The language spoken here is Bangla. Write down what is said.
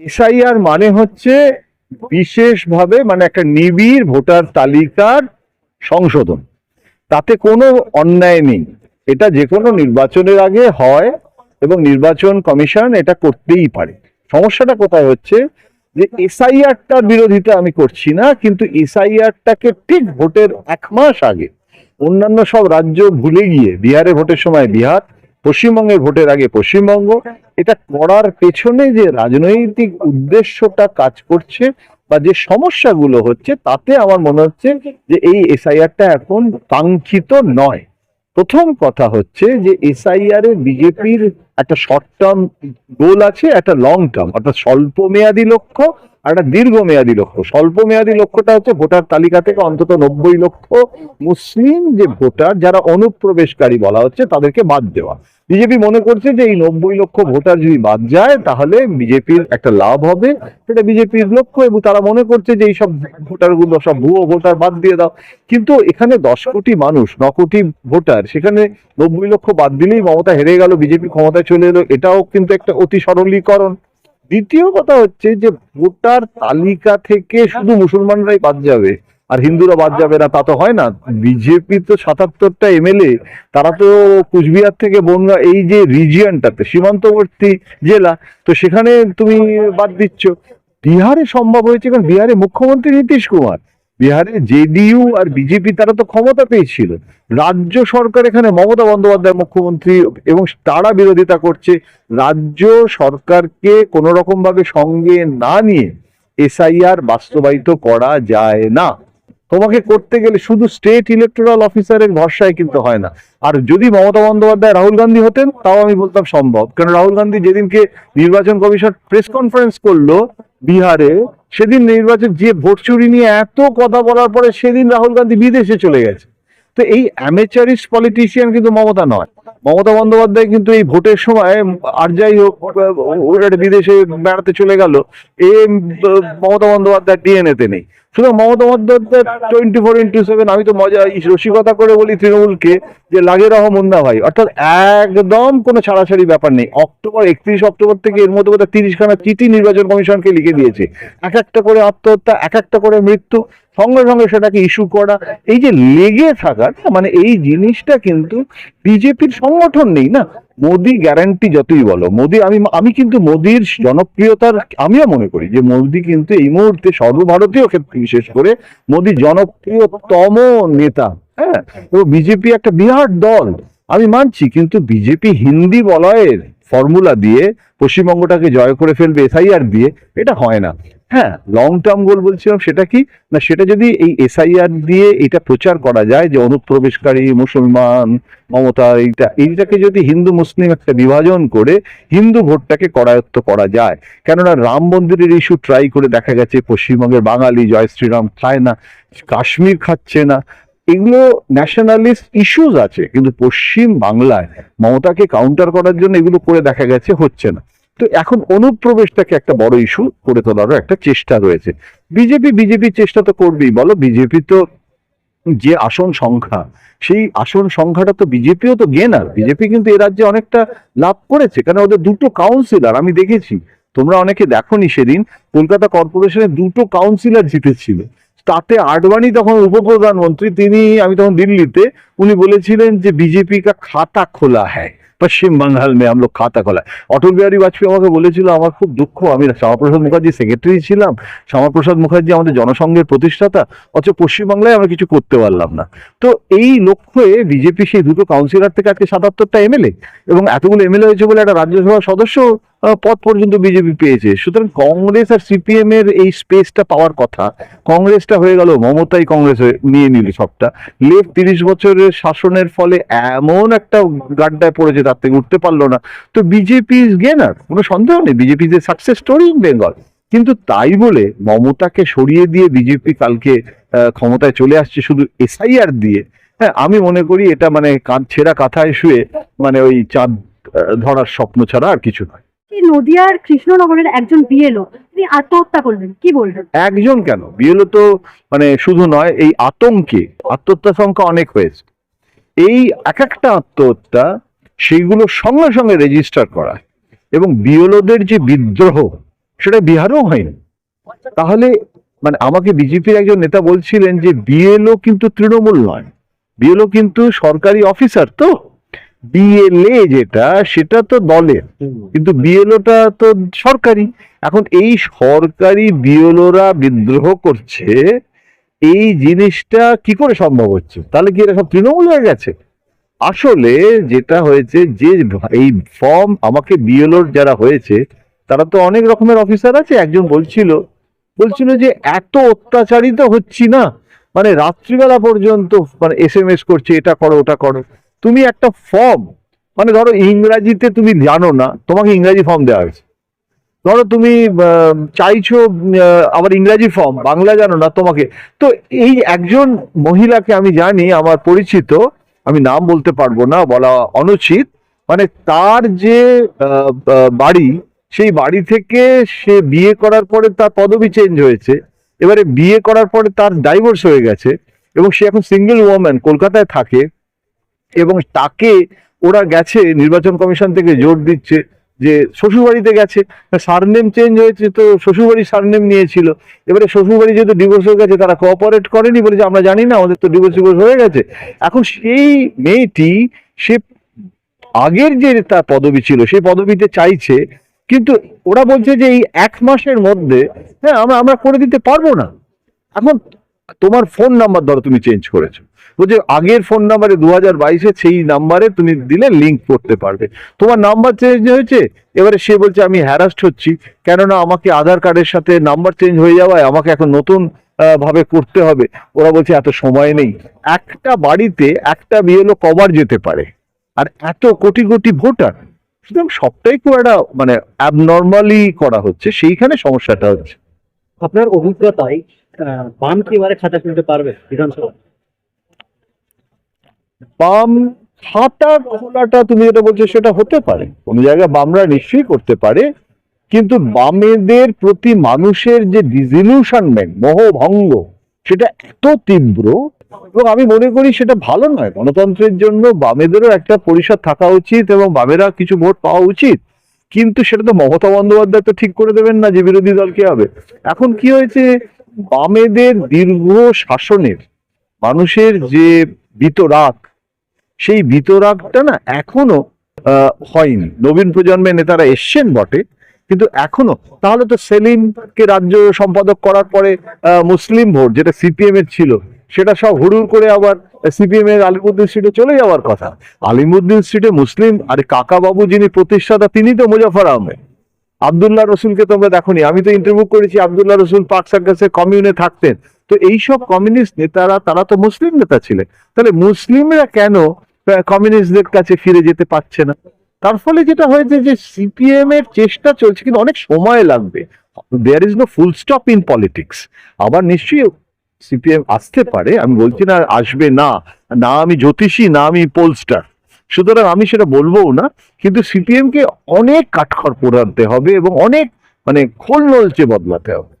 এসআইআর মানে হচ্ছে বিশেষভাবে মানে একটা নিবিড় ভোটার তালিকার সংশোধন। তাতে কোনো অন্যায় নেই। এটা যে কোনো নির্বাচনের আগে হয় এবং নির্বাচন কমিশন এটা করতেই পারে। সমস্যাটা কোথায় হচ্ছে? যে এসআইআরটার বিরোধিতা আমি করছি না, কিন্তু এসআইআরটাকে ঠিক ভোটের এক মাস আগে অন্যান্য সব রাজ্য ভুলে গিয়ে, বিহারে ভোটের সময় বিহার পশ্চিমবঙ্গের ভোটের আগে পশ্চিমবঙ্গ, এটা করার পেছনে যে রাজনৈতিক উদ্দেশ্যটা কাজ করছে বা যে সমস্যাগুলো হচ্ছে, তাতে আমার মনে হচ্ছে যে এই এসআইআরটা এখন কাঙ্ক্ষিত নয়। প্রথম কথা হচ্ছে যে এসআইআর এ বিজেপির একটা শর্ট টার্ম গোল আছে, একটা লং টার্ম অর্থাৎ স্বল্প মেয়াদী লক্ষ্য আর একটা দীর্ঘমেয়াদী লক্ষ্য। স্বল্প মেয়াদী লক্ষ্যটা হচ্ছে ভোটার তালিকা থেকে অন্তত নব্বই লক্ষ মুসলিম যে ভোটার, যারা অনুপ্রবেশকারী বলা হচ্ছে, তাদেরকে বাদ দেওয়া। বিজেপি মনে করছে যে এই নব্বই লক্ষ ভোটার যদি বাদ যায়, তাহলে বিজেপির একটা লাভ হবে। সেটা বিজেপির লক্ষ্য এবং তারা মনে করছে যে এইসব ভোটারগুলো সব ভুয়ো ভোটার বাদ দিয়ে দাও। কিন্তু এখানে দশ কোটি মানুষ, ন কোটি ভোটার, সেখানে নব্বই লক্ষ বাদ দিলেই মমতা হেরে গেল, বিজেপি ক্ষমতায় চলে এলো। এটাও কিন্তু একটা অতি সরলীকরণ। দ্বিতীয় কথা হচ্ছে যে ভোটার তালিকা থেকে শুধু মুসলমানরাই বাদ যাবে। আর হিন্দুরা বাদ যাবে না তা তো হয় না। বিজেপি তো সাতাত্তরটা এমএলএ তারা তো কুচবিহার থেকে বনগা এই যে রিজিয়নটাতে সীমান্তবর্তী জেলা তো সেখানে তুমি বাদ দিচ্ছ। বিহারে সম্ভব হয়েছে কারণ বিহারে মুখ্যমন্ত্রী নীতিশ কুমার। বিহারে জেডিইউ আর বিজেপি তারা তো ক্ষমতা পেয়েছিল। রাজ্য সরকার এখানে মমতা বন্দ্যোপাধ্যায় মুখ্যমন্ত্রী এবং তারা বিরোধিতা করছে। রাজ্য সরকারকে কোনো রকম ভাবে সঙ্গে না নিয়ে এসআইআর বাস্তবায়িত করা যায় না। তোমাকে করতে গেলে শুধু স্টেট ইলেকটোরাল অফিসারের ভরসায় কিন্তু হয় না। আর যদি মমতা বন্দ্যোপাধ্যায় রাহুল গান্ধী হতেন, তাও আমি বলতাম সম্ভব। কারণ রাহুল গান্ধী যেদিনকে নির্বাচন কমিশন প্রেস কনফারেন্স করল বিহারে, সেদিন নির্বাচন যে ভোট চুরি নিয়ে এত কথা বলার পরে সেদিন রাহুল গান্ধী বিদেশে চলে গেছে। তো এই অ্যামেচারিস্ট পলিটিশিয়ান কিন্তু মমতা নয়। মমতা বন্দ্যোপাধ্যায় কিন্তু এই ভোটের সময় আর যাই হোক বিদেশে বেড়াতে চলে গেল, এ মমতা বন্দ্যোপাধ্যায় ডিএনএতে নেই। সুতরাং Mamata Bandyopadhyay twenty four into seven আমি তো মজা রসিকতা করে বলি তৃণমূলকে যে লাগে রহ মুন্না ভাই। অর্থাৎ একদম কোনো ছাড়াছাড়ি ব্যাপার নেই। অক্টোবর, একত্রিশ অক্টোবর থেকে এর মধ্যে বোধহয় তিরিশ খানা চিঠি নির্বাচন কমিশনকে লিখে দিয়েছে। এক একটা করে আত্মহত্যা, এক একটা করে মৃত্যু। সঙ্গে সঙ্গে সেটাকে ইস্যু করা। এই যে লেগে থাকার মানে এই জিনিসটা কিন্তু বিজেপির সংগঠন নেই না? মোদি গ্যারান্টি যতই বলো, মোদি আমি আমি কিন্তু মোদির জনপ্রিয়তার, আমিও মনে করি যে মোদি কিন্তু এই মুহূর্তে সর্বভারতীয় ক্ষেত্রে, বিশেষ করে মোদি জনপ্রিয়তম নেতা হ্যাঁ? তো বিজেপি একটা বিরাট দল, আমি মানছি, কিন্তু বিজেপি হিন্দি বলয়ের ফর্মুলা দিয়ে পশ্চিমবঙ্গটাকে জয় করে ফেলবে এসআইআর দিয়ে, এটা হয় না। হ্যাঁ লং টার্ম গোল বলছিলাম, সেটা কি? না, সেটা যদি এই এসআইআর দিয়ে এটা প্রচার করা যায়, যে অনুপ্রবেশকারী, মুসলমান, মমতা, এইটা, এইটাকে যদি হিন্দু, মুসলিম একটা বিভাজন করে, হিন্দু ভোটটাকে করায়ত্ত করা যায়। কেননা, রাম মন্দিরের ইস্যু ট্রাই করে দেখা গেছে, পশ্চিমবঙ্গের বাঙালি জয় শ্রীরাম খায় না, কাশ্মীর খাচ্ছে না। এগুলো ন্যাশনালিস্ট ইস্যুজ আছে, কিন্তু পশ্চিম বাংলায় মমতাকে কাউন্টার করার জন্য এগুলো করে দেখা গেছে, হচ্ছে না। তো এখন অনুপ্রবেশটাকে একটা বড় ইস্যু করে তোলারও একটা চেষ্টা রয়েছে। বিজেপি, বিজেপির চেষ্টা তো করবেই, বলো? বিজেপি তো যে আসন সংখ্যা, সেই আসন সংখ্যাটা তো বিজেপিও তো গেনার বিজেপি কিন্তু এ রাজ্যে অনেকটা লাভ করেছে কারণ ওদের দুটো কাউন্সিলর আমি দেখেছি, তোমরা অনেকে দেখো নি সেদিন, কলকাতা কর্পোরেশনে দুটো কাউন্সিলর জিতেছিল। তাতে আডবাণী তখন উপপ্রধানমন্ত্রী, তিনি, আমি তখন দিল্লিতে, উনি বলেছিলেন যে বিজেপি কা খাতা খোলা হ্যায়, পশ্চিম বাঙ্গাল মে হাম খাতা খোলা অটল বিহারী বাজপেয়ী আমাকে বলেছিল, আমার খুব দুঃখ, আমি শ্যামাপ্রসাদ মুখার্জি সেক্রেটারি ছিলাম, শ্যামাপ্রসাদ মুখার্জি আমাদের জনসংঘের প্রতিষ্ঠাতা, অথচ পশ্চিমবাংলায় আমরা কিছু করতে পারলাম না। তো এই লক্ষ্যে বিজেপি সেই দুটো কাউন্সিলর থেকে আজকে সাতাত্তরটা এমএলএ এবং এতগুলো এমএলএ হয়েছে বলে একটা রাজ্যসভার সদস্য পদ পর্যন্ত বিজেপি পেয়েছে। সুতরাং কংগ্রেস আর সিপিএম এর এই স্পেসটা পাওয়ার কথা, কংগ্রেসটা হয়ে গেল, মমতাই কংগ্রেস নিয়ে নিল সবটা। লেফট তিরিশ বছরের শাসনের ফলে এমন একটা গাড্ডায় পড়েছে, তার থেকে উঠতে পারল না। তো বিজেপি ইজ গেনার কোনো সন্দেহ নেই, BJP a success story in Bengal কিন্তু তাই বলে মমতাকে সরিয়ে দিয়ে বিজেপি কালকে ক্ষমতায় চলে আসছে শুধু এসআইআর দিয়ে। হ্যাঁ আমি মনে করি এটা মানে ছেঁড়া কাঁথায় শুয়ে মানে ওই চাঁদ ধরার স্বপ্ন ছাড়া আর কিছু নয়। নদিয়ার কৃষ্ণনগরের একজন বিএলও, তিনি আত্মহত্যা করলেন, কি বলবেন? একজন কেন? বিএলও তো মানে শুধু নয়, এই আতঙ্কে আত্মহত্যার সংখ্যা অনেক হয়েছে। এই এক একটা আত্মহত্যা সেইগুলো সঙ্গে সঙ্গে রেজিস্টার করা। এবং বিএলওদের যে বিদ্রোহ, সেটা বিহারেও হয়নি। তাহলে মানে আমাকে বিজেপির একজন নেতা বলছিলেন যে, বিএলও কিন্তু তৃণমূল নয়। বিএলও কিন্তু সরকারি অফিসার তো। বিএলএ যেটা সেটা তো দলের। কিন্তু বিএলওটা তো সরকারি। এখন এই সরকারি বিএলওরা বিদ্রোহ করছে এই জিনিসটা কি করে সম্ভব হচ্ছে? তাহলে কি এরা সব তৃণমূল হয়ে গেছে? আসলে যেটা হয়েছে যে এই ফর্ম আমাকে বিএলওর যারা হয়েছে তারা তো অনেক রকমের অফিসার আছে। একজন বলছিল বলছিল যে এত অত্যাচারিত হচ্ছি না। মানে রাত্রিবেলা পর্যন্ত মানে এস এম এস করছে এটা করো ওটা করো। তুমি একটা ফর্ম মানে ধরো ইংরাজিতে তুমি জানো না, তোমাকে ইংরাজি ফর্ম দেওয়া হয়েছে। ধরো তুমি চাইছো আবার ইংরাজি ফর্ম বাংলা জানো না তোমাকে। তো এই একজন মহিলাকে আমি জানি, আমার পরিচিত, আমি নাম বলতে পারব না, বলা অনুচিত মানে তার যে বাড়ি, সেই বাড়ি থেকে সে বিয়ে করার পরে তার পদবি চেঞ্জ হয়েছে। এবারে বিয়ে করার পরে তার ডাইভোর্স হয়ে গেছে এবং সে এখন সিঙ্গেল ওয়াম্যান কলকাতায় থাকে। এবং তাকে ওরা গেছে, নির্বাচন কমিশন থেকে জোর দিচ্ছে যে শ্বশুরবাড়িতে গেছে। সারনেম চেঞ্জ হয়েছে তো শ্বশুরবাড়ির সারনেম নিয়েছিল। এবারে শ্বশুরবাড়ি যেহেতু ডিভোর্স হয়ে গেছে, তারা কোঅপারেট করেনি বলে যে আমরা জানি না, আমাদের তো ডিভোর্স ডিভোর্স হয়ে গেছে। এখন সেই মেয়েটি, সে আগের যে তার পদবি ছিল, সেই পদবিতে চাইছে, কিন্তু ওরা বলছে যে এই এক মাসের মধ্যে হ্যাঁ আমরা আমরা করে দিতে পারব না। এখন তোমার ফোন নাম্বার ধরো, তুমি চেঞ্জ করেছ। বলছে, আগের ফোন নাম্বারে দু হাজার বাইশে সেই নাম্বারে তুমি দিলে লিঙ্ক করতে পারবে। তোমার নাম্বার চেঞ্জ হয়েছে? এবারে সে বলছে, আমি হ্যারাস্ট হচ্ছি। কেননা আমাকে আধার কার্ডের সাথে নাম্বার চেঞ্জ হয়ে যাওয়ায় আমাকে এখন নতুন ভাবে করতে হবে। ওরা বলছে, এত সময় নেই। একটা বাড়িতে একটা বিএলও কবার যেতে পারে। আর এত কোটি কোটি ভোটার। সুতরাং সবটাই খুব একটা মানে অ্যাবনর্মালি করা হচ্ছে। সেইখানে সমস্যাটা হচ্ছে। আপনার অভিজ্ঞতায় বাম কি এবারে খাতা খুলতে পারবে বিধানসভা বাম খাতা খোলাটা তুমি যেটা বলছো সেটা হতে পারে। কোনো জায়গায় বামরা নিশ্চয়ই করতে পারে, কিন্তু বামেদের প্রতি মানুষের যে ডিজিলিউশনমেন্ট মোহভঙ্গ, সেটা এত তীব্র, এবং আমি মনে করি সেটা ভালো নয়। গণতন্ত্রের জন্য বামেদেরও একটা পরিষদ থাকা উচিত এবং বামেরা কিছু ভোট পাওয়া উচিত, কিন্তু সেটা তো মমতা বন্দ্যোপাধ্যায় তো ঠিক করে দেবেন না যে বিরোধী দল কি হবে। এখন কি হয়েছে? বামেদের দীর্ঘ শাসনের, মানুষের যে বিতরাগ সেই বিতরাগটা না এখনও হয়নি। নবীন প্রজন্মের নেতারা এসছেন বটে, কিন্তু এখনও। তাহলে তো সেলিমকে রাজ্য সম্পাদক করার পরে মুসলিম ভোট, যেটা সিপিএম এর ছিল, সেটা সব হুড়ুর করে আবার সিপিএম এর আলিমুদ্দিন স্ট্রিটে চলে যাওয়ার কথা। আলিমুদ্দিন স্ট্রিটে মুসলিম, আর কাকা বাবু যিনি প্রতিষ্ঠাতা, তিনি তো মুজাফর আহমেদ। আবদুল্লাহ রসুলকে তোমরা দেখোনি, আমি তো ইন্টারভিউ করেছি, আবদুল্লাহ রসুল পাক সার্কাসে কমিউনে থাকতেন। তো এইসব কমিউনিস্ট নেতারা, তারা তো মুসলিম নেতা ছিলেন। তাহলে মুসলিমরা কেন কমিউনিস্টদের কাছে ফিরে যেতে পারছে না। তার ফলে যেটা হয়েছে যে সিপিএম এর চেষ্টা চলছে, কিন্তু অনেক সময় লাগবে। There is no full stop in politics আবার নিশ্চয়ই সিপিএম আসতে পারে, আমি বলছি না আসবে না না আমি জ্যোতিষী, না আমি পোলস্টার সুতরাং আমি সেটা বলবোও না, কিন্তু সিপিএম কে অনেক কাঠখড় পোড়াতে হবে এবং অনেক মানে খোল নলচে বদলাতে হবে।